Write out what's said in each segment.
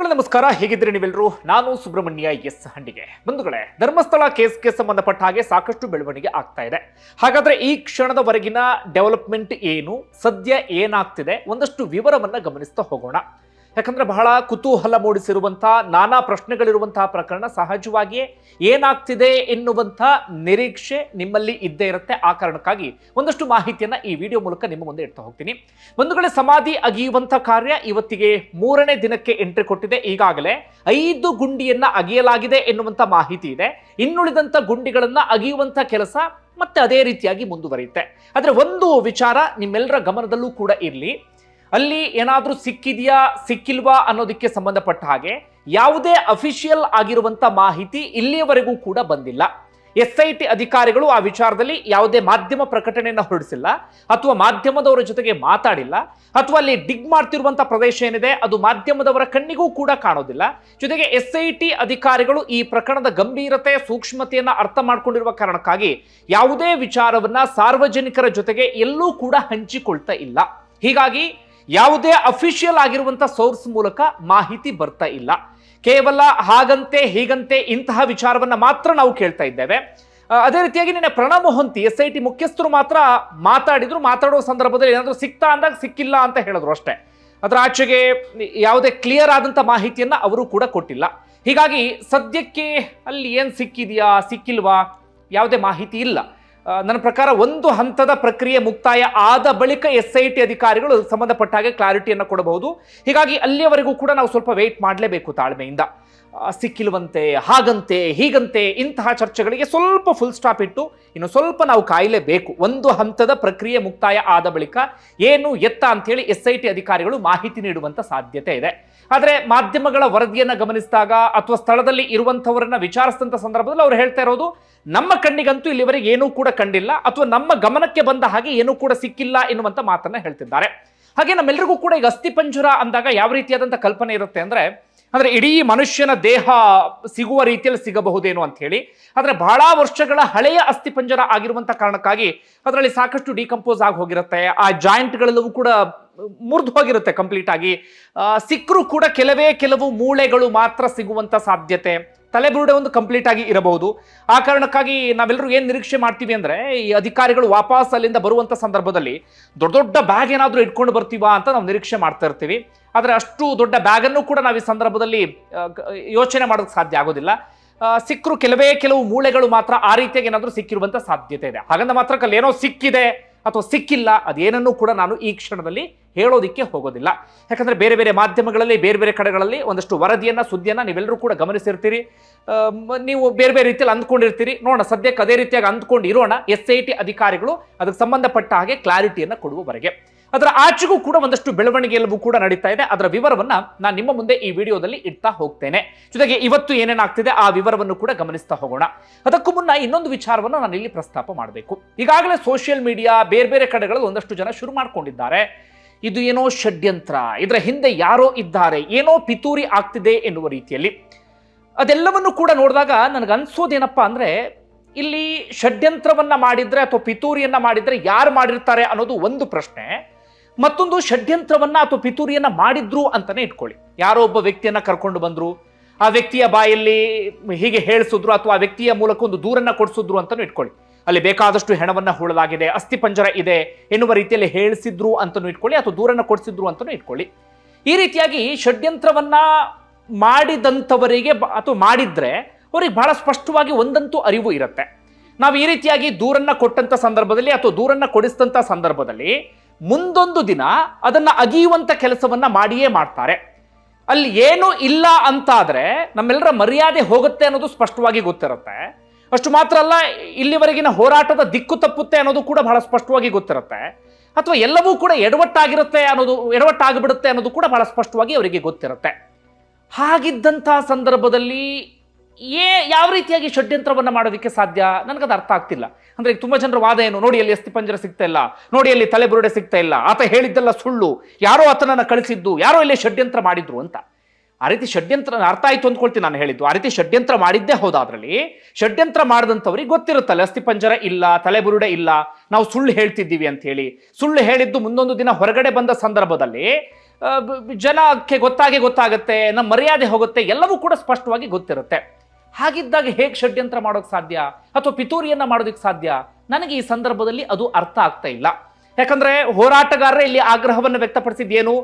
ನಮಸ್ಕಾರ. ಹೇಗಿದ್ದೀರಿ ನೀವೆಲ್ಲರೂ? ನಾನು ಸುಬ್ರಹ್ಮಣ್ಯ ಎಸ್ ಹಂಡಿಗೆ ಬಂಧುಗಳೇ, ಧರ್ಮಸ್ಥಳ ಕೇಸ್ಗೆ ಸಂಬಂಧಪಟ್ಟ ಹಾಗೆ ಸಾಕಷ್ಟು ಬೆಳವಣಿಗೆ ಆಗ್ತಾ ಇದೆ. ಹಾಗಾದ್ರೆ ಈ ಕ್ಷಣದವರೆಗಿನ ಡೆವಲಪ್ಮೆಂಟ್ ಏನು? ಸದ್ಯ ಏನಾಗ್ತಿದೆ? ಒಂದಷ್ಟು ವಿವರವನ್ನ ಗಮನಿಸ್ತಾ ಹೋಗೋಣ. ಯಾಕಂದ್ರೆ ಬಹಳ ಕುತೂಹಲ ಮೂಡಿಸಿರುವಂತಹ ನಾನಾ ಪ್ರಶ್ನೆಗಳಿರುವಂತಹ ಪ್ರಕರಣ ಸಹಜವಾಗಿಯೇ ಏನಾಗ್ತಿದೆ ಎನ್ನುವಂಥ ನಿರೀಕ್ಷೆ ನಿಮ್ಮಲ್ಲಿ ಇದ್ದೇ ಇರುತ್ತೆ. ಆ ಕಾರಣಕ್ಕಾಗಿ ಒಂದಷ್ಟು ಮಾಹಿತಿಯನ್ನ ಈ ವಿಡಿಯೋ ಮೂಲಕ ನಿಮ್ಮ ಮುಂದೆ ಇಡ್ತಾ ಹೋಗ್ತೀನಿ. ಬಂಧುಗಳೇ, ಸಮಾಧಿ ಅಗಿಯುವಂತ ಕಾರ್ಯ ಇವತ್ತಿಗೆ ಮೂರನೇ ದಿನಕ್ಕೆ ಎಂಟ್ರಿ ಕೊಟ್ಟಿದೆ. ಈಗಾಗಲೇ ಐದು ಗುಂಡಿಯನ್ನು ಅಗಿಯಲಾಗಿದೆ ಎನ್ನುವಂಥ ಮಾಹಿತಿ ಇದೆ. ಇನ್ನುಳಿದಂತ ಗುಂಡಿಗಳನ್ನು ಅಗಿಯುವಂತ ಕೆಲಸ ಮತ್ತೆ ಅದೇ ರೀತಿಯಾಗಿ ಮುಂದುವರಿಯುತ್ತೆ. ಆದರೆ ಒಂದು ವಿಚಾರ ನಿಮ್ಮೆಲ್ಲರ ಗಮನದಲ್ಲೂ ಕೂಡ ಇರಲಿ. ಅಲ್ಲಿ ಏನಾದರೂ ಸಿಕ್ಕಿದೆಯಾ, ಸಿಕ್ಕಿಲ್ವಾ ಅನ್ನೋದಕ್ಕೆ ಸಂಬಂಧಪಟ್ಟ ಹಾಗೆ ಯಾವುದೇ ಅಫಿಷಿಯಲ್ ಆಗಿರುವಂತ ಮಾಹಿತಿ ಇಲ್ಲಿಯವರೆಗೂ ಕೂಡ ಬಂದಿಲ್ಲ. ಎಸ್ ಐ ಟಿ ಅಧಿಕಾರಿಗಳು ಆ ವಿಚಾರದಲ್ಲಿ ಯಾವುದೇ ಮಾಧ್ಯಮ ಪ್ರಕಟಣೆಯನ್ನು ಹೊರಡಿಸಿಲ್ಲ ಅಥವಾ ಮಾಧ್ಯಮದವರ ಜೊತೆಗೆ ಮಾತಾಡಿಲ್ಲ ಅಥವಾ ಅಲ್ಲಿ ಡಿಗ್ ಮಾಡ್ತಿರುವಂಥ ಪ್ರದೇಶ ಏನಿದೆ ಅದು ಮಾಧ್ಯಮದವರ ಕಣ್ಣಿಗೂ ಕೂಡ ಕಾಣೋದಿಲ್ಲ. ಜೊತೆಗೆ ಎಸ್ ಅಧಿಕಾರಿಗಳು ಈ ಪ್ರಕರಣದ ಗಂಭೀರತೆ, ಸೂಕ್ಷ್ಮತೆಯನ್ನು ಅರ್ಥ ಮಾಡಿಕೊಂಡಿರುವ ಕಾರಣಕ್ಕಾಗಿ ಯಾವುದೇ ವಿಚಾರವನ್ನ ಸಾರ್ವಜನಿಕರ ಜೊತೆಗೆ ಎಲ್ಲೂ ಕೂಡ ಹಂಚಿಕೊಳ್ತಾ ಇಲ್ಲ. ಹೀಗಾಗಿ ಯಾವುದೇ ಅಫಿಷಿಯಲ್ ಆಗಿರುವಂತ ಸೋರ್ಸ್ ಮೂಲಕ ಮಾಹಿತಿ ಬರ್ತಾ ಇಲ್ಲ. ಕೇವಲ ಹಾಗಂತೆ ಹೀಗಂತೆ ಇಂತಹ ವಿಚಾರವನ್ನ ಮಾತ್ರ ನಾವು ಕೇಳ್ತಾ ಇದ್ದೇವೆ. ಅದೇ ರೀತಿಯಾಗಿ ನಿನ್ನೆ Pranab Mohanty, S I T ಮುಖ್ಯಸ್ಥರು ಮಾತ್ರ ಮಾತಾಡಿದ್ರು. ಮಾತಾಡುವ ಸಂದರ್ಭದಲ್ಲಿ ಏನಾದರೂ ಸಿಗ್ತಾ ಅಂದಾಗ ಸಿಕ್ಕಿಲ್ಲ ಅಂತ ಹೇಳಿದ್ರು ಅಷ್ಟೇ. ಅದರ ಆಚೆಗೆ ಯಾವುದೇ ಕ್ಲಿಯರ್ ಆದಂತ ಮಾಹಿತಿಯನ್ನ ಅವರು ಕೂಡ ಕೊಟ್ಟಿಲ್ಲ. ಹೀಗಾಗಿ ಸದ್ಯಕ್ಕೆ ಅಲ್ಲಿ ಏನು ಸಿಕ್ಕಿದೆಯಾ, ಸಿಕ್ಕಿಲ್ವಾ? ಯಾವುದೇ ಮಾಹಿತಿ ಇಲ್ಲ. ನನ್ನ ಪ್ರಕಾರ ಒಂದು ಹಂತದ ಪ್ರಕ್ರಿಯೆ ಮುಕ್ತಾಯ ಆದ ಬಳಿಕ ಎಸ್ ಐ ಟಿ ಅಧಿಕಾರಿಗಳು ಸಂಬಂಧಪಟ್ಟ ಹಾಗೆ ಕ್ಲಾರಿಟಿಯನ್ನು ಕೊಡಬಹುದು. ಹೀಗಾಗಿ ಅಲ್ಲಿಯವರೆಗೂ ಕೂಡ ನಾವು ಸ್ವಲ್ಪ ವೆಯ್ಟ್ ಮಾಡಲೇಬೇಕು ತಾಳ್ಮೆಯಿಂದ. ಸಿಕ್ಕಿಲ್ವಂತೆ, ಹಾಗಂತೆ, ಹೀಗಂತೆ ಇಂತಹ ಚರ್ಚೆಗಳಿಗೆ ಸ್ವಲ್ಪ ಫುಲ್ ಸ್ಟಾಪ್ ಇಟ್ಟು ಇನ್ನು ಸ್ವಲ್ಪ ನಾವು ಕಾಯಲೇಬೇಕು. ಒಂದು ಹಂತದ ಪ್ರಕ್ರಿಯೆ ಮುಕ್ತಾಯ ಆದ ಬಳಿಕ ಏನು ಎತ್ತ ಅಂತೇಳಿ ಎಸ್ ಐ ಟಿ ಅಧಿಕಾರಿಗಳು ಮಾಹಿತಿ ನೀಡುವಂಥ ಸಾಧ್ಯತೆ ಇದೆ. ಆದರೆ ಮಾಧ್ಯಮಗಳ ವರದಿಯನ್ನು ಗಮನಿಸಿದಾಗ ಅಥವಾ ಸ್ಥಳದಲ್ಲಿ ಇರುವಂತವರನ್ನ ವಿಚಾರಿಸಿದಂಥ ಸಂದರ್ಭದಲ್ಲಿ ಅವ್ರು ಹೇಳ್ತಾ ಇರೋದು, ನಮ್ಮ ಕಣ್ಣಿಗಂತೂ ಇಲ್ಲಿವರೆಗೆ ಏನೂ ಕೂಡ ಕಂಡಿಲ್ಲ ಅಥವಾ ನಮ್ಮ ಗಮನಕ್ಕೆ ಬಂದ ಹಾಗೆ ಏನೂ ಕೂಡ ಸಿಕ್ಕಿಲ್ಲ ಎನ್ನುವಂಥ ಮಾತನ್ನ ಹೇಳ್ತಿದ್ದಾರೆ. ಹಾಗೆ ನಮ್ಮೆಲ್ಲರಿಗೂ ಕೂಡ ಈಗ ಅಸ್ಥಿಪಂಜರ ಅಂದಾಗ ಯಾವ ರೀತಿಯಾದಂಥ ಕಲ್ಪನೆ ಇರುತ್ತೆ ಅಂದ್ರೆ ಅಂದ್ರೆ ಇಡೀ ಮನುಷ್ಯನ ದೇಹ ಸಿಗುವ ರೀತಿಯಲ್ಲಿ ಸಿಗಬಹುದೇನೋ ಅಂತ ಹೇಳಿ, ಆದ್ರೆ ಬಹಳ ವರ್ಷಗಳ ಹಳೆಯ ಅಸ್ಥಿಪಂಜರ ಆಗಿರುವಂಥ ಕಾರಣಕ್ಕಾಗಿ ಅದರಲ್ಲಿ ಸಾಕಷ್ಟು ಡಿಕಂಪೋಸ್ ಆಗಿ ಹೋಗಿರುತ್ತೆ. ಆ ಜಾಯಿಂಟ್ಗಳೆಲ್ಲವೂ ಕೂಡ ಮುರಿದು ಹೋಗಿರುತ್ತೆ ಕಂಪ್ಲೀಟ್ ಆಗಿ. ಸಿಕ್ಕರೂ ಕೂಡ ಕೆಲವೇ ಕೆಲವು ಮೂಳೆಗಳು ಮಾತ್ರ ಸಿಗುವಂತ ಸಾಧ್ಯತೆ. ತಲೆಬುರುಡೆ ಒಂದು ಕಂಪ್ಲೀಟ್ ಆಗಿ ಇರಬಹುದು. ಆ ಕಾರಣಕ್ಕಾಗಿ ನಾವೆಲ್ಲರೂ ಏನು ನಿರೀಕ್ಷೆ ಮಾಡ್ತೀವಿ ಅಂದ್ರೆ, ಈ ಅಧಿಕಾರಿಗಳು ವಾಪಸ್ ಅಲ್ಲಿಂದ ಬರುವಂತ ಸಂದರ್ಭದಲ್ಲಿ ದೊಡ್ಡ ದೊಡ್ಡ ಬ್ಯಾಗ್ ಏನಾದರೂ ಇಟ್ಕೊಂಡು ಬರ್ತೀವಾ ಅಂತ ನಾವು ನಿರೀಕ್ಷೆ ಮಾಡ್ತಾ ಇರ್ತೀವಿ. ಆದ್ರೆ ಅಷ್ಟು ದೊಡ್ಡ ಬ್ಯಾಗನ್ನು ಕೂಡ ನಾವು ಈ ಸಂದರ್ಭದಲ್ಲಿ ಯೋಚನೆ ಮಾಡೋಕೆ ಸಾಧ್ಯ ಆಗೋದಿಲ್ಲ. ಸಿಕ್ಕರು ಕೆಲವೇ ಕೆಲವು ಮೂಳೆಗಳು ಮಾತ್ರ ಆ ರೀತಿಯಾಗಿ ಏನಾದರೂ ಸಿಕ್ಕಿರುವಂಥ ಸಾಧ್ಯತೆ ಇದೆ. ಹಾಗಂದ ಮಾತ್ರ ಏನೋ ಸಿಕ್ಕಿದೆ ಅಥವಾ ಸಿಕ್ಕಿಲ್ಲ, ಅದೇನನ್ನು ಕೂಡ ನಾನು ಈ ಕ್ಷಣದಲ್ಲಿ ಹೇಳೋದಿಕ್ಕೆ ಹೋಗೋದಿಲ್ಲ. ಯಾಕಂದರೆ ಬೇರೆ ಬೇರೆ ಮಾಧ್ಯಮಗಳಲ್ಲಿ, ಬೇರೆ ಬೇರೆ ಕಡೆಗಳಲ್ಲಿ ಒಂದಷ್ಟು ವರದಿಯನ್ನು, ಸುದ್ದಿಯನ್ನು ನೀವೆಲ್ಲರೂ ಕೂಡ ಗಮನಿಸಿರ್ತೀರಿ. ನೀವು ಬೇರೆ ಬೇರೆ ರೀತಿಯಲ್ಲಿ ಅಂದ್ಕೊಂಡಿರ್ತೀರಿ. ನೋಡೋಣ, ಸದ್ಯಕ್ಕೆ ಅದೇ ರೀತಿಯಾಗಿ ಅಂದ್ಕೊಂಡು ಇರೋಣ ಎಸ್ ಐ ಟಿ ಅಧಿಕಾರಿಗಳು, ಅದಕ್ಕೆ ಸಂಬಂಧಪಟ್ಟ ಹಾಗೆ ಕ್ಲಾರಿಟಿಯನ್ನು ಕೊಡುವವರೆಗೆ. ಅದರ ಆಚೆಗೂ ಕೂಡ ಒಂದಷ್ಟು ಬೆಳವಣಿಗೆಯಲ್ಲವೂ ಕೂಡ ನಡೀತಾ ಇದೆ. ಅದರ ವಿವರವನ್ನ ನಾನು ನಿಮ್ಮ ಮುಂದೆ ಈ ವಿಡಿಯೋದಲ್ಲಿ ಇಡ್ತಾ ಹೋಗ್ತೇನೆ. ಜೊತೆಗೆ ಇವತ್ತು ಏನೇನಾಗ್ತಿದೆ ಆ ವಿವರವನ್ನು ಕೂಡ ಗಮನಿಸ್ತಾ ಹೋಗೋಣ. ಅದಕ್ಕೂ ಮುನ್ನ ಇನ್ನೊಂದು ವಿಚಾರವನ್ನು ನಾನು ಇಲ್ಲಿ ಪ್ರಸ್ತಾಪ ಮಾಡಬೇಕು. ಈಗಾಗಲೇ ಸೋಷಿಯಲ್ ಮೀಡಿಯಾ ಬೇರೆ ಬೇರೆ ಕಡೆಗಳಲ್ಲಿ ಒಂದಷ್ಟು ಜನ ಶುರು ಮಾಡ್ಕೊಂಡಿದ್ದಾರೆ. ಇದು ಏನೋ ಷಡ್ಯಂತ್ರ. ಇದರ ಹಿಂದೆ ಯಾರೋ ಇದ್ದಾರೆ. ಏನೋ ಪಿತೂರಿ ಆಗ್ತಿದೆ ಎನ್ನುವ ರೀತಿಯಲ್ಲಿ. ಅದೆಲ್ಲವನ್ನು ಕೂಡ ನೋಡಿದಾಗ ನನಗೆ ಅನ್ಸೋದೇನಪ್ಪ ಅಂದ್ರೆ, ಇಲ್ಲಿ ಷಡ್ಯಂತ್ರವನ್ನ ಮಾಡಿದ್ರೆ ಅಥವಾ ಪಿತೂರಿಯನ್ನ ಮಾಡಿದ್ರೆ ಯಾರು ಮಾಡಿರ್ತಾರೆ ಅನ್ನೋದು ಒಂದು ಪ್ರಶ್ನೆ. ಮತ್ತೊಂದು ಷಡ್ಯಂತ್ರವನ್ನ ಅಥವಾ ಪಿತೂರಿಯನ್ನ ಮಾಡಿದ್ರು ಅಂತಾನೆ ಇಟ್ಕೊಳ್ಳಿ. ಯಾರೋ ಒಬ್ಬ ವ್ಯಕ್ತಿಯನ್ನ ಕರ್ಕೊಂಡು ಬಂದ್ರು, ಆ ವ್ಯಕ್ತಿಯ ಬಾಯಲ್ಲಿ ಹೀಗೆ ಹೇಳಿಸಿದ್ರು ಅಥವಾ ಆ ವ್ಯಕ್ತಿಯ ಮೂಲಕ ಒಂದು ದೂರನ್ನ ಕೊಡಿಸಿದ್ರು ಅಂತಾನು ಇಟ್ಕೊಳ್ಳಿ. ಅಲ್ಲಿ ಬೇಕಾದಷ್ಟು ಹೆಣವನ್ನ ಹೂಳಲಾಗಿದೆ ಅಸ್ಥಿಪಂಜರ ಇದೆ, ಎನ್ನುವ ರೀತಿಯಲ್ಲಿ ಹೇಳಿಸಿದ್ರು ಅಂತಾನು ಇಟ್ಕೊಳ್ಳಿ ಅಥವಾ ದೂರನ್ನ ಕೊಡಿಸಿದ್ರು ಅಂತಾನು ಇಟ್ಕೊಳ್ಳಿ. ಈ ರೀತಿಯಾಗಿ ಷಡ್ಯಂತ್ರವನ್ನ ಮಾಡಿದಂಥವರಿಗೆ ಅಥವಾ ಮಾಡಿದ್ರೆ ಅವ್ರಿಗೆ ಬಹಳ ಸ್ಪಷ್ಟವಾಗಿ ಒಂದಂತೂ ಅರಿವು ಇರುತ್ತೆ. ನಾವು ಈ ರೀತಿಯಾಗಿ ದೂರನ್ನ ಕೊಟ್ಟಂತ ಸಂದರ್ಭದಲ್ಲಿ ಅಥವಾ ದೂರನ್ನ ಕೊಡಿಸಿದಂತ ಸಂದರ್ಭದಲ್ಲಿ ಮುಂದೊಂದು ದಿನ ಅದನ್ನ ಅಗಿಯುವಂತ ಕೆಲಸವನ್ನ ಮಾಡಿಯೇ ಮಾಡ್ತಾರೆ. ಅಲ್ಲಿ ಏನು ಇಲ್ಲ ಅಂತಾದರೆ ನಮ್ಮೆಲ್ಲರ ಮರ್ಯಾದೆ ಹೋಗುತ್ತೆ ಅನ್ನೋದು ಸ್ಪಷ್ಟವಾಗಿ ಗೊತ್ತಿರುತ್ತೆ. ಅಷ್ಟು ಮಾತ್ರ ಅಲ್ಲ, ಇಲ್ಲಿವರೆಗಿನ ಹೋರಾಟದ ದಿಕ್ಕು ತಪ್ಪುತ್ತೆ ಅನ್ನೋದು ಕೂಡ ಬಹಳ ಸ್ಪಷ್ಟವಾಗಿ ಗೊತ್ತಿರುತ್ತೆ. ಅಥವಾ ಎಲ್ಲವೂ ಕೂಡ ಎಡವಟ್ಟಾಗಿರುತ್ತೆ ಅನ್ನೋದು, ಎಡವಟ್ಟಾಗಿಬಿಡುತ್ತೆ ಅನ್ನೋದು ಕೂಡ ಬಹಳ ಸ್ಪಷ್ಟವಾಗಿ ಅವರಿಗೆ ಗೊತ್ತಿರುತ್ತೆ. ಹಾಗಿದ್ದಂತಹ ಸಂದರ್ಭದಲ್ಲಿ ಏ, ಯಾವ ರೀತಿಯಾಗಿ ಷಡ್ಯಂತ್ರವನ್ನು ಮಾಡೋದಕ್ಕೆ ಸಾಧ್ಯ? ನನಗದು ಅರ್ಥ ಆಗ್ತಿಲ್ಲ. ಅಂದರೆ ಈಗ ತುಂಬ ಜನರ ವಾದ ಏನು? ನೋಡಿ ಅಲ್ಲಿ ಅಸ್ಥಿಪಂಜರ ಸಿಗ್ತಾ ಇಲ್ಲ. ನೋಡಿ ಅಲ್ಲಿ ತಲೆಬುರುಡೆ ಸಿಗ್ತಾ ಇಲ್ಲ. ಆತ ಹೇಳಿದ್ದೆಲ್ಲ ಸುಳ್ಳು. ಯಾರೋ ಆತನನ್ನು ಕಳಿಸಿದ್ದು. ಯಾರೋ ಇಲ್ಲಿ ಷಡ್ಯಂತ್ರ ಮಾಡಿದ್ರು ಅಂತ. ಆ ರೀತಿ ಷಡ್ಯಂತ್ರ, ಅರ್ಥ ಆಯಿತು ಅಂದ್ಕೊಳ್ತೀನಿ ನಾನು ಹೇಳಿದ್ದು. ಆ ರೀತಿ ಷಡ್ಯಂತ್ರ ಮಾಡಿದ್ದೇ ಹೌದಾ ಅದರಲ್ಲಿ ಷಡ್ಯಂತ್ರ ಮಾಡಿದಂಥವ್ರಿಗೆ ಗೊತ್ತಿರುತ್ತಲ್ಲ ಅಸ್ಥಿಪಂಜರ ಇಲ್ಲ ತಲೆಬುರುಡೆ ಇಲ್ಲ, ನಾವು ಸುಳ್ಳು ಹೇಳ್ತಿದ್ದೀವಿ ಅಂತ ಹೇಳಿ. ಸುಳ್ಳು ಹೇಳಿದ್ದು ಮುಂದೊಂದು ದಿನ ಹೊರಗಡೆ ಬಂದ ಸಂದರ್ಭದಲ್ಲಿ ಜನಕ್ಕೆ ಗೊತ್ತಾಗಿ ಗೊತ್ತಾಗುತ್ತೆ, ನಮ್ಮ ಮರ್ಯಾದೆ ಹೋಗುತ್ತೆ, ಎಲ್ಲವೂ ಕೂಡ ಸ್ಪಷ್ಟವಾಗಿ ಗೊತ್ತಿರುತ್ತೆ. ಹಾಗಿದ್ದಾಗ ಹೇಗೆ ಷಡ್ಯಂತ್ರ ಮಾಡೋಕೆ ಸಾಧ್ಯ? ಅಥವಾ ಪಿತೂರಿಯನ್ನ ಮಾಡೋದಕ್ಕೆ ಸಾಧ್ಯ? ನನಗೆ ಈ ಸಂದರ್ಭದಲ್ಲಿ ಅದು ಅರ್ಥ ಆಗ್ತಾ ಇಲ್ಲ. ಯಾಕಂದ್ರೆ ಹೋರಾಟಗಾರರೇ ಇಲ್ಲಿ ಆಗ್ರಹವನ್ನು ವ್ಯಕ್ತಪಡಿಸಿದ್ದೇನು?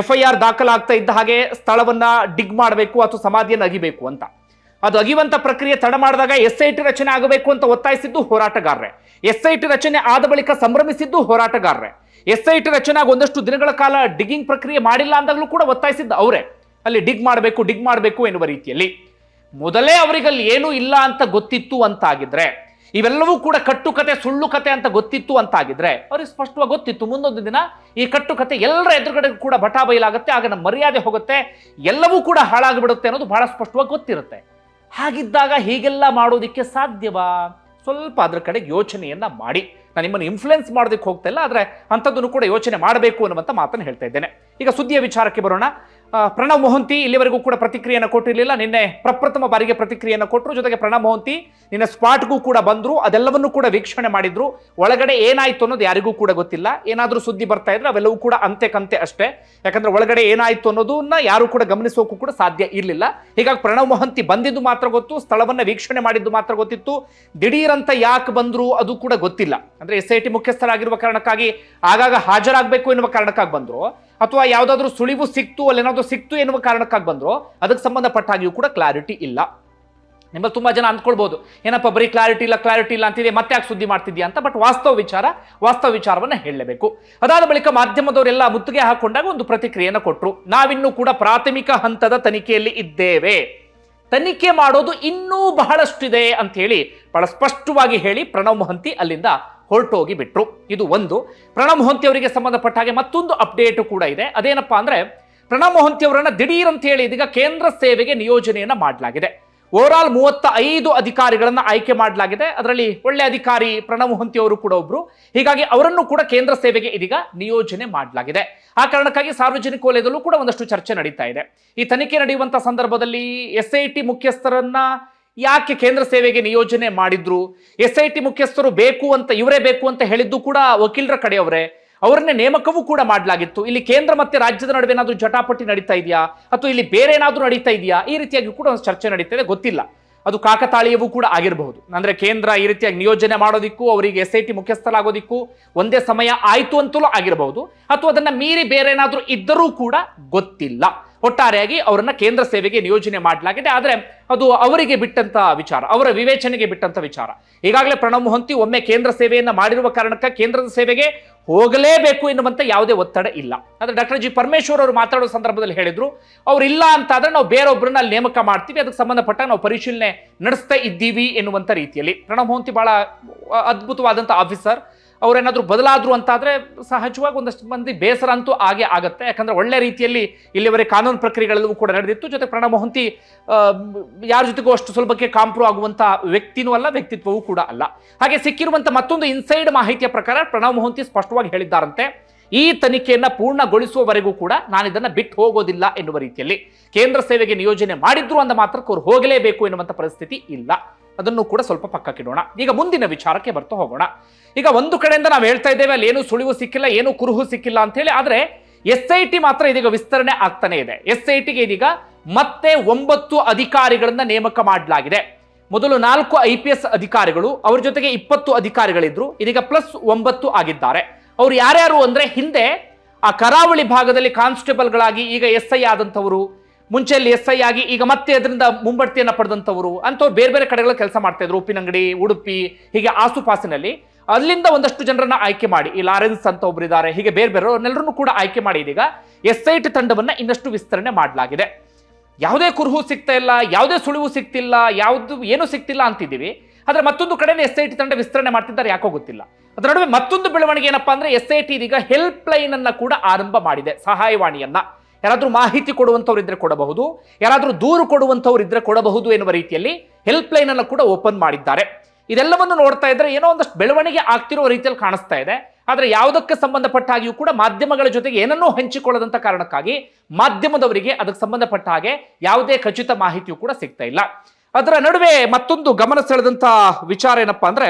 ಎಫ್ ಐ ಆರ್ ದಾಖಲಾಗ್ತಾ ಇದ್ದ ಹಾಗೆ ಸ್ಥಳವನ್ನ ಡಿಗ್ ಮಾಡಬೇಕು ಅಥವಾ ಸಮಾಧಿಯನ್ನು ಅಗಿಬೇಕು ಅಂತ. ಅದು ಅಗಿವಂಥ ಪ್ರಕ್ರಿಯೆ ತಡ ಮಾಡಿದಾಗ ಎಸ್ ಐ ಟಿ ರಚನೆ ಆಗಬೇಕು ಅಂತ ಒತ್ತಾಯಿಸಿದ್ದು ಹೋರಾಟಗಾರರೇ. ಎಸ್ ಐ ಟಿ ರಚನೆ ಆದ ಬಳಿಕ ಸಂಭ್ರಮಿಸಿದ್ದು ಹೋರಾಟಗಾರರೇ. ಎಸ್ ಐ ಟಿ ರಚನೆ ಆಗಿ ಒಂದಷ್ಟು ದಿನಗಳ ಕಾಲ ಡಿಗ್ಗಿಂಗ್ ಪ್ರಕ್ರಿಯೆ ಮಾಡಿಲ್ಲ ಅಂದಾಗಲೂ ಕೂಡ ಒತ್ತಾಯಿಸಿದ್ದು ಅವರೇ. ಅಲ್ಲಿ ಡಿಗ್ ಮಾಡಬೇಕು ಡಿಗ್ ಮಾಡಬೇಕು ಎನ್ನುವ ರೀತಿಯಲ್ಲಿ. ಮೊದಲೇ ಅವರಿಗಲ್ಲಿ ಏನೂ ಇಲ್ಲ ಅಂತ ಗೊತ್ತಿತ್ತು ಅಂತಾಗಿದ್ರೆ, ಇವೆಲ್ಲವೂ ಕೂಡ ಕಟ್ಟು ಕತೆ ಸುಳ್ಳು ಕತೆ ಅಂತ ಗೊತ್ತಿತ್ತು ಅಂತಾಗಿದ್ರೆ, ಅವ್ರಿಗೆ ಸ್ಪಷ್ಟವಾಗಿ ಗೊತ್ತಿತ್ತು. ಮುಂದೊಂದು ದಿನ ಈ ಕಟ್ಟು ಕತೆ ಎಲ್ಲರ ಎದುರುಗಡೆ ಕೂಡ ಬಟಾ ಬಯಲಾಗುತ್ತೆ, ಆಗ ನಮ್ಮ ಮರ್ಯಾದೆ ಹೋಗುತ್ತೆ, ಎಲ್ಲವೂ ಕೂಡ ಹಾಳಾಗಿಬಿಡುತ್ತೆ ಅನ್ನೋದು ಬಹಳ ಸ್ಪಷ್ಟವಾಗಿ ಗೊತ್ತಿರುತ್ತೆ. ಹಾಗಿದ್ದಾಗ ಹೀಗೆಲ್ಲ ಮಾಡೋದಕ್ಕೆ ಸಾಧ್ಯವಾ? ಸ್ವಲ್ಪ ಅದ್ರ ಕಡೆಗೆ ಯೋಚನೆಯನ್ನ ಮಾಡಿ. ನಾನು ನಿಮ್ಮನ್ನು ಇನ್ಫ್ಲುಯೆನ್ಸ್ ಮಾಡೋದಕ್ಕೆ ಹೋಗ್ತಾ ಇಲ್ಲ, ಆದರೆ ಅಂಥದ್ದನ್ನು ಕೂಡ ಯೋಚನೆ ಮಾಡಬೇಕು ಅನ್ನುವಂಥ ಮಾತನ್ನು ಹೇಳ್ತಾ ಇದ್ದೇನೆ. ಈಗ ಸುದ್ದಿಯ ವಿಚಾರಕ್ಕೆ ಬರೋಣ. ಪ್ರಣವ್ ಮೊಹಂತಿ ಇಲ್ಲಿವರೆಗೂ ಕೂಡ ಪ್ರತಿಕ್ರಿಯೆಯನ್ನು ಕೊಟ್ಟಿರಲಿಲ್ಲ. ನಿನ್ನೆ ಪ್ರಪ್ರಥಮ ಬಾರಿಗೆ ಪ್ರತಿಕ್ರಿಯೆಯನ್ನು ಕೊಟ್ಟರು ಜೊತೆಗೆ ಪ್ರಣವ್ ಮೊಹಂತಿ ನಿನ್ನ ಸ್ಪಾಟ್ಗೂ ಕೂಡ ಬಂದರು. ಅದೆಲ್ಲವನ್ನೂ ಕೂಡ ವೀಕ್ಷಣೆ ಮಾಡಿದ್ರು. ಒಳಗಡೆ ಏನಾಯಿತು ಅನ್ನೋದು ಯಾರಿಗೂ ಕೂಡ ಗೊತ್ತಿಲ್ಲ. ಏನಾದರೂ ಸುದ್ದಿ ಬರ್ತಾ ಇದ್ರೆ ಅವೆಲ್ಲವೂ ಕೂಡ ಅಂತೆ ಕಂತೆ ಅಷ್ಟೇ. ಯಾಕಂದ್ರೆ ಒಳಗಡೆ ಏನಾಯಿತು ಅನ್ನೋದನ್ನ ಯಾರು ಕೂಡ ಗಮನಿಸೋಕ್ಕೂ ಕೂಡ ಸಾಧ್ಯ ಇರಲಿಲ್ಲ. ಹೀಗಾಗಿ ಪ್ರಣವ್ ಮೊಹಂತಿ ಬಂದಿದ್ದು ಮಾತ್ರ ಗೊತ್ತು, ಸ್ಥಳವನ್ನು ವೀಕ್ಷಣೆ ಮಾಡಿದ್ದು ಮಾತ್ರ ಗೊತ್ತಿತ್ತು. ದಿಢೀರಂತ ಯಾಕೆ ಬಂದ್ರು ಅದು ಕೂಡ ಗೊತ್ತಿಲ್ಲ. ಅಂದ್ರೆ ಎಸ್ ಐ ಟಿ ಮುಖ್ಯಸ್ಥರಾಗಿರುವ ಕಾರಣಕ್ಕಾಗಿ ಆಗಾಗ ಹಾಜರಾಗಬೇಕು ಎನ್ನುವ ಕಾರಣಕ್ಕಾಗಿ ಬಂದ್ರು. ಅಥವಾ ಯಾವುದಾದ್ರೂ ಸುಳಿವು ಸಿಕ್ತು, ಅಲ್ಲೇನಾದ್ರೂ ಸಿಕ್ತು ಎನ್ನುವ ಕಾರಣಕ್ಕಾಗಿ ಬಂದ್ರು, ಅದಕ್ಕೆ ಸಂಬಂಧಪಟ್ಟ ಹಾಗೆಯೂ ಕೂಡ ಕ್ಲಾರಿಟಿ ಇಲ್ಲ. ನಿಮ್ಮಲ್ಲಿ ತುಂಬಾ ಜನ ಅಂದ್ಕೊಳ್ಬೋದು, ಏನಪ್ಪ ಬರೀ ಕ್ಲಾರಿಟಿ ಇಲ್ಲ ಕ್ಲಾರಿಟಿ ಇಲ್ಲ ಅಂತಿದೆ, ಮತ್ತೆ ಯಾಕೆ ಸುದ್ದಿ ಮಾಡ್ತಿದ್ಯಾ ಅಂತ ಬಟ್ ವಾಸ್ತವ ವಿಚಾರ, ವಾಸ್ತವ ವಿಚಾರವನ್ನು ಹೇಳಲೇಬೇಕು. ಅದಾದ ಬಳಿಕ ಮಾಧ್ಯಮದವರೆಲ್ಲ ಮುತ್ತಿಗೆ ಹಾಕೊಂಡಾಗ ಒಂದು ಪ್ರತಿಕ್ರಿಯೆಯನ್ನು ಕೊಟ್ಟರು ನಾವಿನ್ನೂ ಕೂಡ ಪ್ರಾಥಮಿಕ ಹಂತದ ತನಿಖೆಯಲ್ಲಿ ಇದ್ದೇವೆ. ತನಿಖೆ ಮಾಡೋದು ಇನ್ನೂ ಬಹಳಷ್ಟಿದೆ ಅಂತ ಹೇಳಿ ಬಹಳ ಸ್ಪಷ್ಟವಾಗಿ ಹೇಳಿ ಪ್ರಣವ್ ಮೊಹಂತಿ ಅಲ್ಲಿಂದ ಹೊರಟೋಗಿ ಬಿಟ್ರು. ಇದು ಒಂದು. ಪ್ರಣವ್ ಮೊಹಂತಿ ಅವರಿಗೆ ಸಂಬಂಧಪಟ್ಟ ಹಾಗೆ ಮತ್ತೊಂದು ಅಪ್ಡೇಟ್ ಕೂಡ ಇದೆ. ಅದೇನಪ್ಪಾ ಅಂದ್ರೆ, ಪ್ರಣವ್ ಮೊಹಂತಿ ಅವರನ್ನ ದಿಢೀರ್ ಅಂತ ಹೇಳಿ ಇದೀಗ ಕೇಂದ್ರ ಸೇವೆಗೆ ನಿಯೋಜನೆಯನ್ನ ಮಾಡಲಾಗಿದೆ. ಓವರ್ ಆಲ್ ಮೂವತ್ತ ಐದು ಅಧಿಕಾರಿಗಳನ್ನು ಆಯ್ಕೆ ಮಾಡಲಾಗಿದೆ. ಅದರಲ್ಲಿ ಒಳ್ಳೆ ಅಧಿಕಾರಿ ಪ್ರಣವ್ ಮೊಹಂತಿ ಅವರು ಕೂಡ ಒಬ್ರು. ಹೀಗಾಗಿ ಅವರನ್ನು ಕೂಡ ಕೇಂದ್ರ ಸೇವೆಗೆ ಇದೀಗ ನಿಯೋಜನೆ ಮಾಡಲಾಗಿದೆ. ಆ ಕಾರಣಕ್ಕಾಗಿ ಸಾರ್ವಜನಿಕ ವಲಯದಲ್ಲೂ ಕೂಡ ಒಂದಷ್ಟು ಚರ್ಚೆ ನಡೀತಾ ಇದೆ. ಈ ತನಿಖೆ ನಡೆಯುವಂತ ಸಂದರ್ಭದಲ್ಲಿ ಎಸ್ ಮುಖ್ಯಸ್ಥರನ್ನ ಯಾಕೆ ಕೇಂದ್ರ ಸೇವೆಗೆ ನಿಯೋಜನೆ ಮಾಡಿದ್ರು? ಎಸ್ ಐ ಟಿ ಮುಖ್ಯಸ್ಥರು ಬೇಕು ಅಂತ, ಇವರೇ ಬೇಕು ಅಂತ ಹೇಳಿದ್ದು ಕೂಡ ವಕೀಲರ ಕಡೆಯವರೇ. ಅವರನ್ನೇ ನೇಮಕವೂ ಕೂಡ ಮಾಡಲಾಗಿತ್ತು. ಇಲ್ಲಿ ಕೇಂದ್ರ ಮತ್ತೆ ರಾಜ್ಯದ ನಡುವೆ ಏನಾದರೂ ಜಟಾಪಟಿ ನಡೀತಾ ಇದೆಯಾ? ಅಥವಾ ಇಲ್ಲಿ ಬೇರೆ ಏನಾದರೂ ನಡೀತಾ ಇದೆಯಾ? ಈ ರೀತಿಯಾಗಿ ಕೂಡ ಒಂದು ಚರ್ಚೆ ನಡೀತಾ ಗೊತ್ತಿಲ್ಲ. ಅದು ಕಾಕತಾಳೀಯವೂ ಕೂಡ ಆಗಿರಬಹುದು. ಅಂದ್ರೆ ಕೇಂದ್ರ ಈ ರೀತಿಯಾಗಿ ನಿಯೋಜನೆ ಮಾಡೋದಿಕ್ಕೂ, ಅವರಿಗೆ ಎಸ್ ಐ ಟಿ ಮುಖ್ಯಸ್ಥರಾಗೋದಿಕ್ಕೂ ಒಂದೇ ಸಮಯ ಆಯಿತು ಅಂತಲೂ ಆಗಿರಬಹುದು. ಅಥವಾ ಅದನ್ನ ಮೀರಿ ಬೇರೆ ಏನಾದರೂ ಇದ್ದರೂ ಕೂಡ ಗೊತ್ತಿಲ್ಲ. ಒಟ್ಟಾರೆಯಾಗಿ ಅವರನ್ನ ಕೇಂದ್ರ ಸೇವೆಗೆ ನಿಯೋಜನೆ ಮಾಡಲಾಗಿದೆ. ಆದರೆ ಅದು ಅವರಿಗೆ ಬಿಟ್ಟಂತ ವಿಚಾರ, ಅವರ ವಿವೇಚನೆಗೆ ಬಿಟ್ಟಂತ ವಿಚಾರ. ಈಗಾಗಲೇ ಪ್ರಣವ್ ಮೊಹಂತಿ ಒಮ್ಮೆ ಕೇಂದ್ರ ಸೇವೆಯನ್ನ ಮಾಡಿರುವ ಕಾರಣಕ್ಕೆ ಕೇಂದ್ರದ ಸೇವೆಗೆ ಹೋಗಲೇಬೇಕು ಎನ್ನುವಂತ ಯಾವುದೇ ಒತ್ತಡ ಇಲ್ಲ. ಆದರೆ ಡಾಕ್ಟರ್ ಜಿ ಪರಮೇಶ್ವರ್ ಅವರು ಮಾತಾಡೋ ಸಂದರ್ಭದಲ್ಲಿ ಹೇಳಿದ್ರು, ಅವ್ರು ಇಲ್ಲ ಅಂತ ಆದ್ರೆ ನಾವು ಬೇರೊಬ್ಬರನ್ನ ನೇಮಕ ಮಾಡ್ತೀವಿ, ಅದಕ್ಕೆ ಸಂಬಂಧಪಟ್ಟ ನಾವು ಪರಿಶೀಲನೆ ನಡೆಸ್ತಾ ಇದ್ದೀವಿ ಎನ್ನುವಂತ ರೀತಿಯಲ್ಲಿ. ಪ್ರಣವ್ ಮೊಹಂತಿ ಬಹಳ ಅದ್ಭುತವಾದಂಥ ಆಫೀಸರ್. ಅವರೇನಾದ್ರೂ ಬದಲಾದರು ಅಂತಾದರೆ ಸಹಜವಾಗಿ ಒಂದಷ್ಟು ಮಂದಿ ಬೇಸರ ಅಂತೂ ಆಗೇ ಆಗುತ್ತೆ. ಯಾಕಂದರೆ ಒಳ್ಳೆ ರೀತಿಯಲ್ಲಿ ಇಲ್ಲಿವರೆ ಕಾನೂನು ಪ್ರಕ್ರಿಯೆಗಳೆಲ್ಲವೂ ಕೂಡ ನಡೆದಿತ್ತು. ಜೊತೆ ಪ್ರಣಬ್ ಮೊಹಂತಿ ಯಾರ ಜೊತೆಗೂ ಅಷ್ಟು ಸುಲಭಕ್ಕೆ ಕಾಂಪ್ರೂ ಆಗುವಂಥ ವ್ಯಕ್ತಿನೂ ಅಲ್ಲ, ವ್ಯಕ್ತಿತ್ವವೂ ಕೂಡ ಅಲ್ಲ. ಹಾಗೆ ಸಿಕ್ಕಿರುವಂಥ ಮತ್ತೊಂದು ಇನ್ಸೈಡ್ ಮಾಹಿತಿಯ ಪ್ರಕಾರ ಪ್ರಣಬ್ ಮೊಹಂತಿ ಸ್ಪಷ್ಟವಾಗಿ ಹೇಳಿದ್ದಾರಂತೆ, ಈ ತನಿಖೆಯನ್ನು ಪೂರ್ಣಗೊಳಿಸುವವರೆಗೂ ಕೂಡ ನಾನು ಇದನ್ನು ಬಿಟ್ಟು ಹೋಗೋದಿಲ್ಲ ಎನ್ನುವ ರೀತಿಯಲ್ಲಿ. ಕೇಂದ್ರ ಸೇವೆಗೆ ನಿಯೋಜನೆ ಮಾಡಿದ್ರು ಅಂದ ಮಾತ್ರಕ್ಕೆ ಅವ್ರು ಹೋಗಲೇಬೇಕು ಎನ್ನುವಂಥ ಪರಿಸ್ಥಿತಿ ಇಲ್ಲ. ಅದನ್ನು ಕೂಡ ಸ್ವಲ್ಪ ಪಕ್ಕಕ್ಕಿಡೋಣ. ಈಗ ಮುಂದಿನ ವಿಚಾರಕ್ಕೆ ಬರ್ತಾ ಹೋಗೋಣ. ಈಗ ಒಂದು ಕಡೆಯಿಂದ ನಾವು ಹೇಳ್ತಾ ಇದ್ದೇವೆ, ಅಲ್ಲಿ ಏನು ಸುಳಿವು ಸಿಕ್ಕಿಲ್ಲ, ಏನು ಕುರುಹು ಸಿಕ್ಕಿಲ್ಲ ಅಂತ ಹೇಳಿ, ಆದರೆ ಎಸ್ ಐ ಟಿ ಮಾತ್ರ ಇದೀಗ ವಿಸ್ತರಣೆ ಆಗ್ತಾನೆ ಇದೆ. ಎಸ್ ಐ ಟಿಗೆ ಇದೀಗ ಮತ್ತೆ ಒಂಬತ್ತು ಅಧಿಕಾರಿಗಳನ್ನ ನೇಮಕ ಮಾಡಲಾಗಿದೆ. ಮೊದಲು ನಾಲ್ಕು ಐ ಪಿ ಎಸ್ ಅಧಿಕಾರಿಗಳು, ಅವ್ರ ಜೊತೆಗೆ ಇಪ್ಪತ್ತು ಅಧಿಕಾರಿಗಳಿದ್ರು, ಇದೀಗ ಪ್ಲಸ್ ಒಂಬತ್ತು ಆಗಿದ್ದಾರೆ. ಅವ್ರು ಯಾರ್ಯಾರು ಅಂದ್ರೆ ಹಿಂದೆ ಆ ಕರಾವಳಿ ಭಾಗದಲ್ಲಿ ಕಾನ್ಸ್ಟೇಬಲ್ಗಳಾಗಿ ಈಗ ಎಸ್ ಐ ಆದಂಥವರು ಮುಂಚೆಯಲ್ಲಿ ಎಸ್ ಐ ಆಗಿ ಈಗ ಮತ್ತೆ ಅದರಿಂದ ಮುಂಬಡ್ತಿಯನ್ನು ಪಡೆದಂಥವರು, ಅಂಥವ್ರು ಬೇರೆ ಬೇರೆ ಕಡೆಗಳ ಕೆಲಸ ಮಾಡ್ತಾ ಇದ್ರು ಉಪ್ಪಿನಂಗಡಿ ಉಡುಪಿ, ಹೀಗೆ ಆಸುಪಾಸಿನಲ್ಲಿ. ಅಲ್ಲಿಂದ ಒಂದಷ್ಟು ಜನರನ್ನ ಆಯ್ಕೆ ಮಾಡಿ, ಈ ಲಾರೆನ್ಸ್ ಅಂತ ಒಬ್ರು ಇದ್ದಾರೆ ಹೀಗೆ ಬೇರೆ ಬೇರೆ ಕೂಡ ಆಯ್ಕೆ ಮಾಡಿ ಇದೀಗ ಎಸ್ ಐ ಟಿ ತಂಡವನ್ನ ಇನ್ನಷ್ಟು ವಿಸ್ತರಣೆ ಮಾಡಲಾಗಿದೆ. ಯಾವುದೇ ಕುರುಹು ಸಿಗ್ತಾ ಇಲ್ಲ, ಯಾವುದೇ ಸುಳಿವು ಸಿಗ್ತಿಲ್ಲ, ಯಾವುದು ಏನೂ ಸಿಗ್ತಿಲ್ಲ ಅಂತಿದ್ದೀವಿ. ಆದರೆ ಮತ್ತೊಂದು ಕಡೆ ಎಸ್ ಐ ಟಿ ತಂಡ ವಿಸ್ತರಣೆ ಮಾಡ್ತಿದ್ದಾರೆ, ಯಾಕೋ ಗೊತ್ತಿಲ್ಲ. ಅದರ ನಡುವೆ ಮತ್ತೊಂದು ಬೆಳವಣಿಗೆ ಏನಪ್ಪಾ ಅಂದ್ರೆ ಎಸ್ ಐ ಟಿ ಇದೀಗ ಹೆಲ್ಪ್ ಲೈನ್ ಅನ್ನ ಕೂಡ ಆರಂಭ ಮಾಡಿದೆ, ಸಹಾಯವಾಣಿಯನ್ನ. ಯಾರಾದ್ರೂ ಮಾಹಿತಿ ಕೊಡುವಂಥವ್ರು ಇದ್ರೆ ಕೊಡಬಹುದು, ಯಾರಾದರೂ ದೂರು ಕೊಡುವಂಥವ್ರು ಇದ್ರೆ ಕೊಡಬಹುದು ಎನ್ನುವ ರೀತಿಯಲ್ಲಿ ಹೆಲ್ಪ್ ಲೈನ್ ಅನ್ನು ಕೂಡ ಓಪನ್ ಮಾಡಿದ್ದಾರೆ. ಇದೆಲ್ಲವನ್ನು ನೋಡ್ತಾ ಇದ್ರೆ ಏನೋ ಒಂದಷ್ಟು ಬೆಳವಣಿಗೆ ಆಗ್ತಿರೋ ರೀತಿಯಲ್ಲಿ ಕಾಣಿಸ್ತಾ ಇದೆ. ಆದರೆ ಯಾವುದಕ್ಕೆ ಸಂಬಂಧಪಟ್ಟ ಹಾಗೆಯೂ ಕೂಡ ಮಾಧ್ಯಮಗಳ ಜೊತೆಗೆ ಏನನ್ನೂ ಹಂಚಿಕೊಳ್ಳದಂಥ ಕಾರಣಕ್ಕಾಗಿ ಮಾಧ್ಯಮದವರಿಗೆ ಅದಕ್ಕೆ ಸಂಬಂಧಪಟ್ಟ ಹಾಗೆ ಯಾವುದೇ ಖಚಿತ ಮಾಹಿತಿಯೂ ಕೂಡ ಸಿಗ್ತಾ ಇಲ್ಲ. ಅದರ ನಡುವೆ ಮತ್ತೊಂದು ಗಮನ ಸೆಳೆದಂಥ ವಿಚಾರ ಏನಪ್ಪಾ ಅಂದ್ರೆ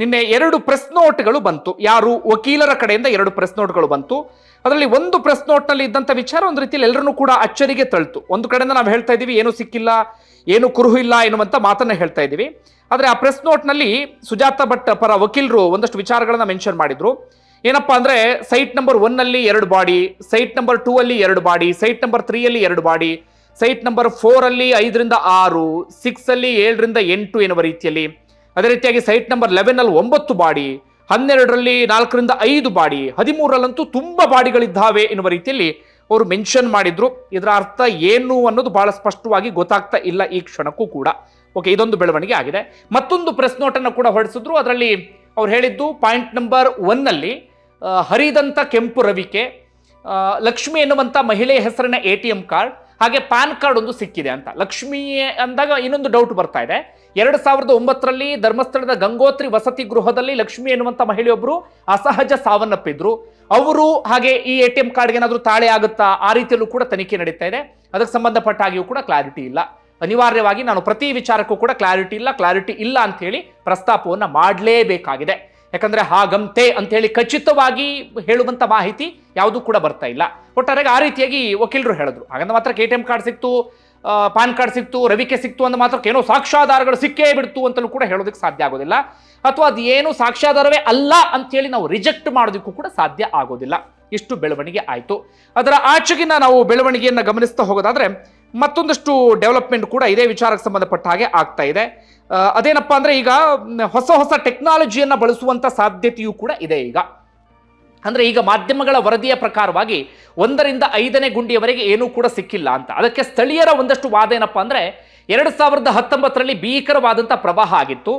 ನಿನ್ನೆ ಎರಡು ಪ್ರೆಸ್ ನೋಟ್ಗಳು ಬಂತು. ಯಾರು? ವಕೀಲರ ಕಡೆಯಿಂದ ಎರಡು ಪ್ರೆಸ್ ನೋಟ್ಗಳು ಬಂತು. ಅದರಲ್ಲಿ ಒಂದು ಪ್ರೆಸ್ ನೋಟ್ನಲ್ಲಿ ಇದ್ದಂಥ ವಿಚಾರ ಒಂದು ರೀತಿಯಲ್ಲಿ ಎಲ್ಲರನ್ನೂ ಕೂಡ ಅಚ್ಚರಿಗೆ ತಳ್ತು. ಒಂದು ಕಡೆಯಿಂದ ನಾವು ಹೇಳ್ತಾ ಇದ್ದೀವಿ, ಏನು ಸಿಕ್ಕಿಲ್ಲ, ಏನು ಕುರುಹು ಇಲ್ಲ ಎನ್ನುವಂಥ ಮಾತನ್ನ ಹೇಳ್ತಾ ಇದ್ದೀವಿ. ಆದರೆ ಆ ಪ್ರೆಸ್ ನೋಟ್ನಲ್ಲಿ ಸುಜಾತ ಭಟ್ ಪರ ವಕೀಲರು ಒಂದಷ್ಟು ವಿಚಾರಗಳನ್ನು ಮೆನ್ಷನ್ ಮಾಡಿದ್ರು. ಏನಪ್ಪಾ ಅಂದ್ರೆ ಸೈಟ್ ನಂಬರ್ ಒನ್ ಅಲ್ಲಿ ಎರಡು ಬಾಡಿ ಸೈಟ್ ನಂಬರ್ ಟೂ ಅಲ್ಲಿ ಎರಡು ಬಾಡಿ ಸೈಟ್ ನಂಬರ್ ತ್ರೀ ಅಲ್ಲಿ ಎರಡು ಬಾಡಿ ಸೈಟ್ ನಂಬರ್ ಫೋರ್ ಅಲ್ಲಿ ಐದರಿಂದ ಆರು ಸಿಕ್ಸ್ ಅಲ್ಲಿ ಏಳರಿಂದ ಎಂಟು ಎನ್ನುವ ರೀತಿಯಲ್ಲಿ ಅದೇ ರೀತಿಯಾಗಿ ಸೈಟ್ ನಂಬರ್ ಲೆವೆನ್ ಅಲ್ಲಿ ಒಂಬತ್ತು ಬಾಡಿ, ಹನ್ನೆರಡರಲ್ಲಿ ನಾಲ್ಕರಿಂದ ಐದು ಬಾಡಿ, ಹದಿಮೂರಲ್ಲಂತೂ ತುಂಬಾ ಬಾಡಿಗಳಿದ್ದಾವೆ ಎನ್ನುವ ರೀತಿಯಲ್ಲಿ ಅವರು ಮೆನ್ಷನ್ ಮಾಡಿದ್ರು. ಇದರ ಅರ್ಥ ಏನು ಅನ್ನೋದು ಬಹಳ ಸ್ಪಷ್ಟವಾಗಿ ಗೊತ್ತಾಗ್ತಾ ಇಲ್ಲ ಈ ಕ್ಷಣಕ್ಕೂ ಕೂಡ. ಓಕೆ ಇದೊಂದು ಬೆಳವಣಿಗೆ ಆಗಿದೆ. ಮತ್ತೊಂದು ಪ್ರೆಸ್ ನೋಟನ್ನು ಕೂಡ ಹೊರಡಿಸಿದ್ರು. ಅದರಲ್ಲಿ ಅವ್ರು ಹೇಳಿದ್ದು ಪಾಯಿಂಟ್ ನಂಬರ್ ಒನ್ನಲ್ಲಿ ಹರಿದಂಥ ಕೆಂಪು ರವಿಕೆ ಲಕ್ಷ್ಮಿ ಎನ್ನುವಂಥ ಮಹಿಳೆಯ ಹೆಸರಿನ ಎಂ ಕಾರ್ಡ್ ಹಾಗೆ ಪ್ಯಾನ್ ಕಾರ್ಡ್ ಒಂದು ಸಿಕ್ಕಿದೆ ಅಂತ. ಲಕ್ಷ್ಮಿ ಅಂದಾಗ ಇನ್ನೊಂದು ಡೌಟ್ ಬರ್ತಾ ಇದೆ. ಎರಡು ಸಾವಿರದ ಒಂಬತ್ತರಲ್ಲಿ ಧರ್ಮಸ್ಥಳದ ಗಂಗೋತ್ರಿ ವಸತಿ ಗೃಹದಲ್ಲಿ ಲಕ್ಷ್ಮಿ ಎನ್ನುವಂತ ಮಹಿಳೆಯೊಬ್ಬರು ಅಸಹಜ ಸಾವನ್ನಪ್ಪಿದ್ರು. ಅವರು ಹಾಗೆ ಈ ಎ ಟಿ ಎಂ ಕಾರ್ಡ್ಗೆ ಏನಾದರೂ ತಾಳೆ ಆಗುತ್ತಾ? ಆ ರೀತಿಯಲ್ಲೂ ಕೂಡ ತನಿಖೆ ನಡೀತಾ ಇದೆ. ಅದಕ್ಕೆ ಸಂಬಂಧಪಟ್ಟ ಹಾಗೆಯೂ ಕೂಡ ಕ್ಲಾರಿಟಿ ಇಲ್ಲ. ಅನಿವಾರ್ಯವಾಗಿ ನಾನು ಪ್ರತಿ ವಿಚಾರಕ್ಕೂ ಕೂಡ ಕ್ಲಾರಿಟಿ ಇಲ್ಲ ಕ್ಲಾರಿಟಿ ಇಲ್ಲ ಅಂತ ಹೇಳಿ ಪ್ರಸ್ತಾಪವನ್ನು ಮಾಡಲೇಬೇಕಾಗಿದೆ. ಯಾಕಂದ್ರೆ ಹಾಗಂತೆ ಅಂತ ಹೇಳಿ ಖಚಿತವಾಗಿ ಹೇಳುವಂತ ಮಾಹಿತಿ ಯಾವುದೂ ಕೂಡ ಬರ್ತಾ ಇಲ್ಲ. ಒಟ್ಟಾರೆಗೆ ಆ ರೀತಿಯಾಗಿ ವಕೀಲರು ಹೇಳಿದ್ರು. ಹಾಗಂದ್ರೆ ಮಾತ್ರ ಕೆ ಟಿ ಎಂ ಕಾರ್ಡ್ ಸಿಕ್ತು. ಪಾನ್ ಕಾರ್ಡ್ ಸಿಕ್ತು ರವಿಕೆ ಸಿಕ್ತು ಅಂತ ಮಾತ್ರ ಏನೋ ಸಾಕ್ಷ್ಯಾಧಾರಗಳು ಸಿಕ್ಕೇ ಬಿಡ್ತು ಅಂತಲೂ ಕೂಡ ಹೇಳೋದಕ್ಕೆ ಸಾಧ್ಯ ಆಗೋದಿಲ್ಲ. ಅಥವಾ ಅದು ಏನು ಸಾಕ್ಷ್ಯಾಧಾರವೇ ಅಲ್ಲ ಅಂತೇಳಿ ನಾವು ರಿಜೆಕ್ಟ್ ಮಾಡೋದಕ್ಕೂ ಕೂಡ ಸಾಧ್ಯ ಆಗೋದಿಲ್ಲ. ಇಷ್ಟು ಬೆಳವಣಿಗೆ ಆಯಿತು. ಅದರ ಆಚೆಗಿನ ನಾವು ಬೆಳವಣಿಗೆಯನ್ನು ಗಮನಿಸ್ತಾ ಹೋಗೋದಾದ್ರೆ ಮತ್ತೊಂದಷ್ಟು ಡೆವಲಪ್ಮೆಂಟ್ ಕೂಡ ಇದೇ ವಿಚಾರಕ್ಕೆ ಸಂಬಂಧಪಟ್ಟ ಹಾಗೆ ಆಗ್ತಾ ಇದೆ. ಅದೇನಪ್ಪ ಅಂದ್ರೆ ಈಗ ಹೊಸ ಹೊಸ ಟೆಕ್ನಾಲಜಿಯನ್ನು ಬಳಸುವಂತ ಸಾಧ್ಯತೆಯೂ ಕೂಡ ಇದೆ ಈಗ. ಅಂದ್ರೆ ಈಗ ಮಾಧ್ಯಮಗಳ ವರದಿಯ ಪ್ರಕಾರವಾಗಿ ಒಂದರಿಂದ ಐದನೇ ಗುಂಡಿಯವರೆಗೆ ಏನೂ ಕೂಡ ಸಿಕ್ಕಿಲ್ಲ ಅಂತ. ಅದಕ್ಕೆ ಸ್ಥಳೀಯರ ಒಂದಷ್ಟು ವಾದ ಏನಪ್ಪ ಅಂದರೆ ಎರಡು ಸಾವಿರದ ಹತ್ತೊಂಬತ್ತರಲ್ಲಿ ಭೀಕರವಾದಂಥ ಪ್ರವಾಹ ಆಗಿತ್ತು.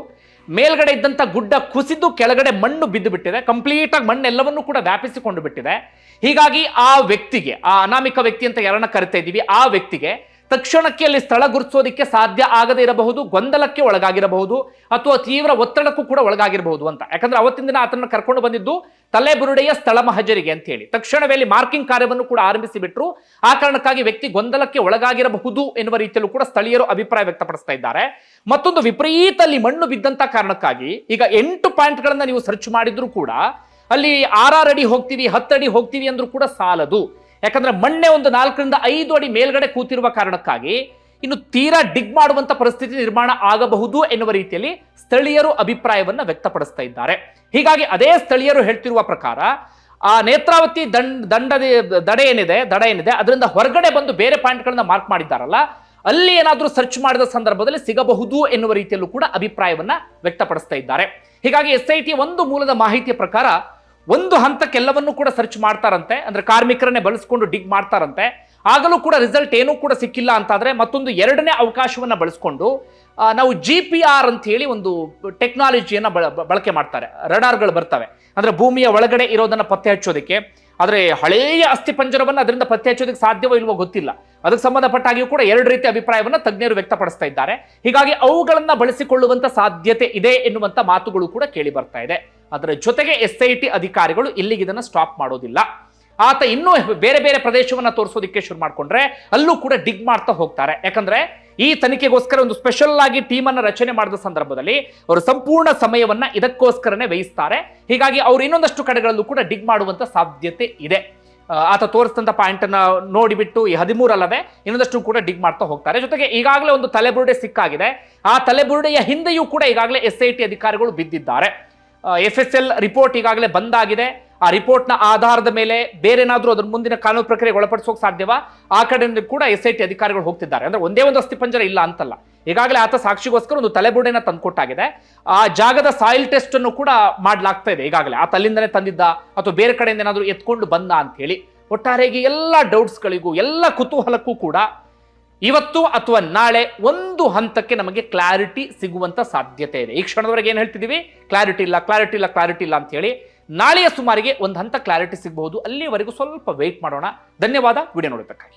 ಮೇಲ್ಗಡೆ ಇದ್ದಂಥ ಗುಡ್ಡ ಕುಸಿದು ಕೆಳಗಡೆ ಮಣ್ಣು ಬಿದ್ದು ಬಿಟ್ಟಿದೆ ಕಂಪ್ಲೀಟ್ ಆಗಿ ಮಣ್ಣೆಲ್ಲವನ್ನೂ ಕೂಡ ವ್ಯಾಪಿಸಿಕೊಂಡು ಬಿಟ್ಟಿದೆ. ಹೀಗಾಗಿ ಆ ವ್ಯಕ್ತಿಗೆ, ಆ ಅನಾಮಿಕ ವ್ಯಕ್ತಿ ಅಂತ ಯಾರನ್ನ ಕರಿತಾ ಇದ್ದೀವಿ, ಆ ವ್ಯಕ್ತಿಗೆ ತಕ್ಷಣಕ್ಕೆ ಅಲ್ಲಿ ಸ್ಥಳ ಗುರುತಿಸೋದಕ್ಕೆ ಸಾಧ್ಯ ಆಗದೇ ಇರಬಹುದು, ಗೊಂದಲಕ್ಕೆ ಒಳಗಾಗಿರಬಹುದು ಅಥವಾ ತೀವ್ರ ಒತ್ತಡಕ್ಕೂ ಕೂಡ ಒಳಗಾಗಿರಬಹುದು ಅಂತ. ಯಾಕಂದ್ರೆ ಅವತ್ತಿನ ದಿನ ಆತನನ್ನು ಕರ್ಕೊಂಡು ಬಂದಿದ್ದು ತಲೆಬುರುಡೆಯ ಸ್ಥಳ ಮಹಜರಿಗೆ ಅಂತ ಹೇಳಿ. ತಕ್ಷಣವೇ ಮಾರ್ಕಿಂಗ್ ಕಾರ್ಯವನ್ನು ಕೂಡ ಆರಂಭಿಸಿ ಬಿಟ್ರು ಆ ಕಾರಣಕ್ಕಾಗಿ ವ್ಯಕ್ತಿ ಗೊಂದಲಕ್ಕೆ ಒಳಗಾಗಿರಬಹುದು ಎನ್ನುವ ರೀತಿಯಲ್ಲೂ ಕೂಡ ಸ್ಥಳೀಯರು ಅಭಿಪ್ರಾಯ ವ್ಯಕ್ತಪಡಿಸ್ತಾ ಇದ್ದಾರೆ. ಮತ್ತೊಂದು ವಿಪರೀತ ಅಲ್ಲಿ ಮಣ್ಣು ಬಿದ್ದಂತ ಕಾರಣಕ್ಕಾಗಿ ಈಗ ಎಂಟು ಪಾಯಿಂಟ್ಗಳನ್ನ ನೀವು ಸರ್ಚ್ ಮಾಡಿದ್ರು ಕೂಡ ಅಲ್ಲಿ ಆರಾರು ಅಡಿ ಹೋಗ್ತೀವಿ, ಹತ್ತು ಅಡಿ ಹೋಗ್ತೀವಿ ಅಂದ್ರೂ ಕೂಡ ಸಾಲದು. ಯಾಕಂದ್ರೆ ಮಣ್ಣೆ ಒಂದು ನಾಲ್ಕರಿಂದ ಐದು ಅಡಿ ಮೇಲ್ಗಡೆ ಕೂತಿರುವ ಕಾರಣಕ್ಕಾಗಿ ಇನ್ನು ತೀರಾ ಡಿಗ್ ಮಾಡುವಂತ ಪರಿಸ್ಥಿತಿ ನಿರ್ಮಾಣ ಆಗಬಹುದು ಎನ್ನುವ ರೀತಿಯಲ್ಲಿ ಸ್ಥಳೀಯರು ಅಭಿಪ್ರಾಯವನ್ನ ವ್ಯಕ್ತಪಡಿಸ್ತಾ ಇದ್ದಾರೆ. ಹೀಗಾಗಿ ಅದೇ ಸ್ಥಳೀಯರು ಹೇಳ್ತಿರುವ ಪ್ರಕಾರ, ಆ ನೇತ್ರಾವತಿ ದಂಡ, ದಂಡದ, ದಡ ಏನಿದೆ ದಡ ಏನಿದೆ, ಅದರಿಂದ ಹೊರಗಡೆ ಬಂದು ಬೇರೆ ಪಾಯಿಂಟ್ಗಳನ್ನ ಮಾರ್ಕ್ ಮಾಡಿದ್ದಾರಲ್ಲ, ಅಲ್ಲಿ ಏನಾದರೂ ಸರ್ಚ್ ಮಾಡಿದ ಸಂದರ್ಭದಲ್ಲಿ ಸಿಗಬಹುದು ಎನ್ನುವ ರೀತಿಯಲ್ಲೂ ಕೂಡ ಅಭಿಪ್ರಾಯವನ್ನ ವ್ಯಕ್ತಪಡಿಸ್ತಾ ಇದ್ದಾರೆ. ಹೀಗಾಗಿ ಎಸ್ ಐ ಟಿ ಒಂದು ಮೂಲದ ಮಾಹಿತಿಯ ಪ್ರಕಾರ, ಒಂದು ಹಂತಕ್ಕೆಲ್ಲವನ್ನೂ ಕೂಡ ಸರ್ಚ್ ಮಾಡ್ತಾರಂತೆ. ಅಂದ್ರೆ ಕಾರ್ಮಿಕರನ್ನೇ ಬಳಸ್ಕೊಂಡು ಡಿಗ್ ಮಾಡ್ತಾರಂತೆ. ಆಗಲೂ ಕೂಡ ರಿಸಲ್ಟ್ ಏನೂ ಕೂಡ ಸಿಕ್ಕಿಲ್ಲ ಅಂತಾದರೆ ಮತ್ತೊಂದು ಎರಡನೇ ಅವಕಾಶವನ್ನು ಬಳಸ್ಕೊಂಡು ನಾವು ಜಿ ಪಿ ಆರ್ ಅಂತ ಹೇಳಿ ಒಂದು ಟೆಕ್ನಾಲಜಿಯನ್ನು ಬಳ ಬಳಕೆ ಮಾಡ್ತಾರೆ. ರಡಾರ್ಗಳು ಬರ್ತವೆ. ಅಂದರೆ ಭೂಮಿಯ ಒಳಗಡೆ ಇರೋದನ್ನು ಪತ್ತೆ ಹಚ್ಚೋದಕ್ಕೆ. ಆದರೆ ಹಳೆಯ ಅಸ್ಥಿಪಂಜರವನ್ನು ಅದರಿಂದ ಪತ್ತೆ ಹಚ್ಚೋದಕ್ಕೆ ಸಾಧ್ಯವೋ ಇಲ್ವೋ ಗೊತ್ತಿಲ್ಲ. ಅದಕ್ಕೆ ಸಂಬಂಧಪಟ್ಟ ಹಾಗೆಯೂ ಕೂಡ ಎರಡು ರೀತಿಯ ಅಭಿಪ್ರಾಯವನ್ನು ತಜ್ಞರು ವ್ಯಕ್ತಪಡಿಸ್ತಾ ಇದ್ದಾರೆ. ಹೀಗಾಗಿ ಅವುಗಳನ್ನು ಬಳಸಿಕೊಳ್ಳುವಂಥ ಸಾಧ್ಯತೆ ಇದೆ ಎನ್ನುವಂಥ ಮಾತುಗಳು ಕೂಡ ಕೇಳಿ ಬರ್ತಾ ಇದೆ. ಅದರ ಜೊತೆಗೆ ಎಸ್ ಐ ಟಿ ಅಧಿಕಾರಿಗಳು ಇಲ್ಲಿಗೆ ಇದನ್ನು ಸ್ಟಾಪ್ ಮಾಡೋದಿಲ್ಲ. ಆತ ಇನ್ನೂ ಬೇರೆ ಬೇರೆ ಪ್ರದೇಶವನ್ನ ತೋರಿಸೋದಕ್ಕೆ ಶುರು ಮಾಡ್ಕೊಂಡ್ರೆ ಅಲ್ಲೂ ಕೂಡ ಡಿಗ್ ಮಾಡ್ತಾ ಹೋಗ್ತಾರೆ. ಯಾಕಂದ್ರೆ ಈ ತನಿಖೆಗೋಸ್ಕರ ಒಂದು ಸ್ಪೆಷಲ್ ಆಗಿ ಟೀಮ್ ರಚನೆ ಮಾಡಿದ ಸಂದರ್ಭದಲ್ಲಿ ಅವರು ಸಂಪೂರ್ಣ ಸಮಯವನ್ನ ಇದಕ್ಕೋಸ್ಕರನೇ ವಹಿಸ್ತಾರೆ ಹೀಗಾಗಿ ಅವರು ಇನ್ನೊಂದಷ್ಟು ಕಡೆಗಳಲ್ಲೂ ಕೂಡ ಡಿಗ್ ಮಾಡುವಂತ ಸಾಧ್ಯತೆ ಇದೆ. ಆತ ತೋರಿಸಿದಂತ ಪಾಯಿಂಟ್ ನೋಡಿಬಿಟ್ಟು ಈ ಹದಿಮೂರಲ್ಲದೆ ಇನ್ನೊಂದಷ್ಟು ಕೂಡ ಡಿಗ್ ಮಾಡ್ತಾ ಹೋಗ್ತಾರೆ. ಜೊತೆಗೆ ಈಗಾಗಲೇ ಒಂದು ತಲೆಬುರುಡೆ ಸಿಕ್ಕಾಗಿದೆ. ಆ ತಲೆಬುರುಡೆಯ ಹಿಂದೆಯೂ ಕೂಡ ಈಗಾಗಲೇ ಎಸ್ ಅಧಿಕಾರಿಗಳು ಬಿದ್ದಿದ್ದಾರೆ. ಎಫ್ ಎಸ್ ಎಲ್ ರಿಪೋರ್ಟ್ ಈಗಾಗಲೇ ಬಂದಾಗಿದೆ ಆ ರಿಪೋರ್ಟ್ನ ಆಧಾರದ ಮೇಲೆ ಬೇರೆನಾದರೂ ಅದ್ರ ಮುಂದಿನ ಕಾನೂನು ಪ್ರಕ್ರಿಯೆಗೆ ಒಳಪಡಿಸೋಕೆ ಸಾಧ್ಯವಾ? ಆ ಕಡೆಯಿಂದ ಕೂಡ ಎಸ್ ಐ ಟಿ ಅಧಿಕಾರಿಗಳು ಹೋಗ್ತಿದ್ದಾರೆ. ಅಂದ್ರೆ ಒಂದೇ ಒಂದು ಅಸ್ಥಿಪಂಜರ ಇಲ್ಲ ಅಂತಲ್ಲ. ಈಗಾಗಲೇ ಆತ ಸಾಕ್ಷಿಗೋಸ್ಕರ ಒಂದು ತಲೆಬುಡೆನ ತಂದುಕೊಟ್ಟಾಗಿದೆ. ಆ ಜಾಗದ ಸಾಯಿಲ್ ಟೆಸ್ಟ್ ಅನ್ನು ಕೂಡ ಮಾಡ್ಲಾಗ್ತಾ ಇದೆ ಈಗಾಗಲೇ. ಆತ ಅಲ್ಲಿಂದನೇ ತಂದಿದ್ದ ಅಥವಾ ಬೇರೆ ಕಡೆಯಿಂದ ಏನಾದರೂ ಎತ್ಕೊಂಡು ಬಂದ ಅಂತ ಹೇಳಿ ಒಟ್ಟಾರೆಗೆ ಎಲ್ಲ ಡೌಟ್ಸ್ಗಳಿಗೂ ಎಲ್ಲ ಕುತೂಹಲಕ್ಕೂ ಕೂಡ ಇವತ್ತು ಅಥವಾ ನಾಳೆ ಒಂದು ಹಂತಕ್ಕೆ ನಮಗೆ ಕ್ಲಾರಿಟಿ ಸಿಗುವಂತ ಸಾಧ್ಯತೆ ಇದೆ. ಈ ಕ್ಷಣದವರೆಗೆ ಏನು ಹೇಳ್ತಿದ್ದೀವಿ ಕ್ಲಾರಿಟಿ ಇಲ್ಲ ಕ್ಲಾರಿಟಿ ಇಲ್ಲ ಕ್ಲಾರಿಟಿ ಇಲ್ಲ ಅಂತ ಹೇಳಿ ನಾಳೆಯ ಸುಮಾರಿಗೆ ಒಂದು ಹಂತ ಕ್ಲಾರಿಟಿ ಸಿಗಬಹುದು. ಅಲ್ಲಿವರೆಗೂ ಸ್ವಲ್ಪ ವೆಯ್ಟ್ ಮಾಡೋಣ. ಧನ್ಯವಾದ. ವಿಡಿಯೋ ನೋಡಬೇಕಾಗಿ